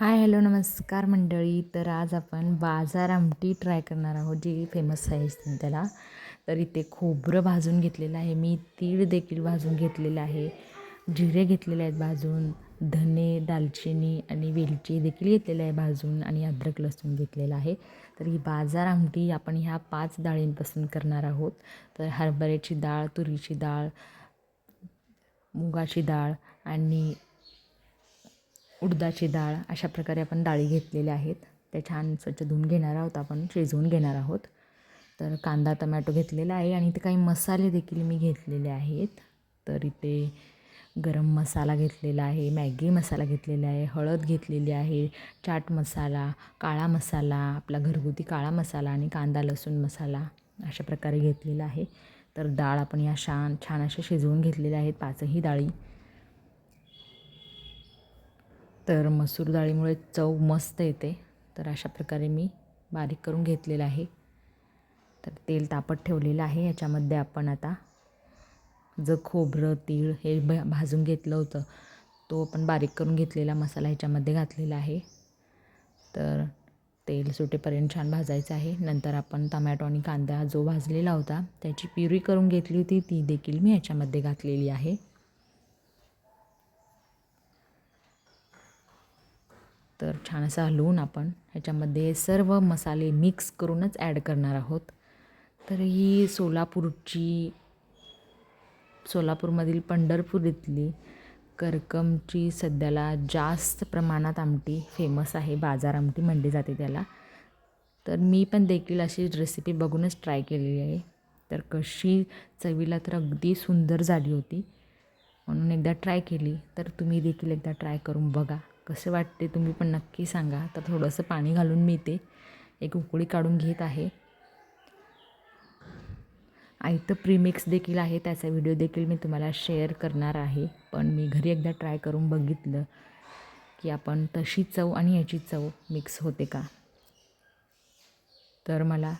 Hi hello नमस्कार मंडळी. तर आज आपण बाजार आमटी ट्राय करणार आहोत जी फेमस आहे त्याला तर इथे खोबरं भाजून घेतलेलं आहे. मी तीळ देखील भाजून घेतलेलं आहे. जिरे घेतलेले आहेत भाजून. धने दालचिनी आणि वेलची देखील घेतलेलं आहे भाजून आणि अद्रक लसूण घेतलेलं आहे. तर ही बाजार आमटी आपण ह्या पाच डाळींपासून करणार आहोत. तर हरभऱ्याची डाळ तुरीची डाळ मुगाची डाळ आणि उडदाची डाळ अशा प्रकारे आपण डाळी घेतलेल्या आहेत. त्या छान स्वच्छ धुवून घेणार आहोत आपण शिजवून घेणार आहोत. तर कांदा टमॅटो घेतलेला आहे आणि इथे काही मसाले देखील मी घेतलेले आहेत. तर इथे गरम मसाला घेतलेला आहे मॅगी मसाला घेतलेला आहे हळद घेतलेली आहे चाट मसाला काळा मसाला आपला घरगुती काळा मसाला आणि कांदा लसूण मसाला अशा प्रकारे घेतलेला आहे. तर डाळ आपण या शान छान अशा शिजवून घेतलेल्या आहेत पाचही डाळी. तर मसूर डाळीमुळे चव मस्त येते. तर अशा प्रकारे मी बारीक करून घेतलेलं आहे. तर तेल तापत ठेवलेलं आहे. याच्यामध्ये आपण आता जो खोबरं तीळ हे भ भाजून घेतलं होतं तो आपण बारीक करून घेतलेला मसाला ह्याच्यामध्ये घातलेला आहे. तर तेल सुटेपर्यंत छान भाजायचं आहे. नंतर आपण टमॅटो आणि कांदा जो भाजलेला होता त्याची प्युरी करून घेतली होती ती देखील मी ह्याच्यामध्ये घातलेली आहे. तर छान असा हलवून आपण ह्याच्यामध्ये सर्व मसाले मिक्स करूनच ॲड करणार आहोत. तर ही सोलापूरची सोलापूरमधील पंढरपूर इथली करकमची सध्याला जास्त प्रमाणात आमटी फेमस आहे बाजार आमटी म्हणली जाते त्याला. तर मी पण देखील अशी रेसिपी बघूनच ट्राय केलेली आहे. तर कशी चवीला तर अगदी सुंदर झाली होती. म्हणून एकदा ट्राय केली. तर तुम्ही देखील एकदा ट्राय करून बघा. कसे वाटते तुम्ही पण नक्की सांगा. तर थोडंसं पाणी घालून मी ते एक उकळी काढून घेत आहे. आयतं प्रीमिक्स देखील आहे त्याचा व्हिडिओ देखील मी तुम्हाला शेअर करणार आहे. पण मी घरी एकदा ट्राय करून बघितलं की आपण तशी चव आणि याची चव मिक्स होते का? तर मला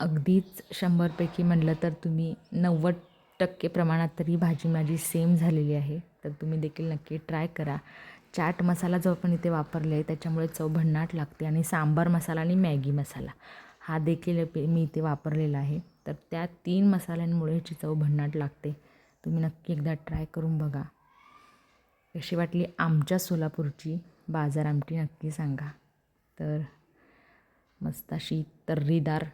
अगदीच शंभरपैकी म्हटलं तर तुम्ही नव्वद टक्के प्रमाणात तरी भाजी माझी सेम झालेली आहे. तर तुम्ही देखील नक्की ट्राय करा. चाट मसाला जो आपण इथे वापरले आहे त्याच्यामुळे चव भन्नाट लागते. आणि सांबार मसाला आणि मॅगी मसाला हा देखील मी इथे वापरलेला आहे. तर त्या तीन मसाल्यांमुळे ह्याची चव भन्नाट लागते. तुम्ही नक्की एकदा ट्राय करून बघा. कशी वाटली आमच्या सोलापूरची बाजार आमटी नक्की सांगा. तर मस्त अशी तर्रीदार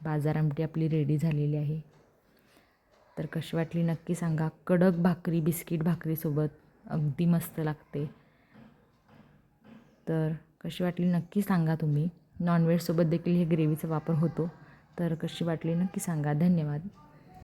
बाजार आमटी आपली रेडी झालेली आहे. तर कशी वाटली नक्की सांगा. कडक भाकरी बिस्किट भाकरीसोबत अगदी मस्त लागते. तर कशी वाटली नक्की सांगा तुम्ही. नॉनव्हेजसोबत देखील हे ग्रेव्हीचा वापर होतो. तर कशी वाटली नक्की सांगा. धन्यवाद.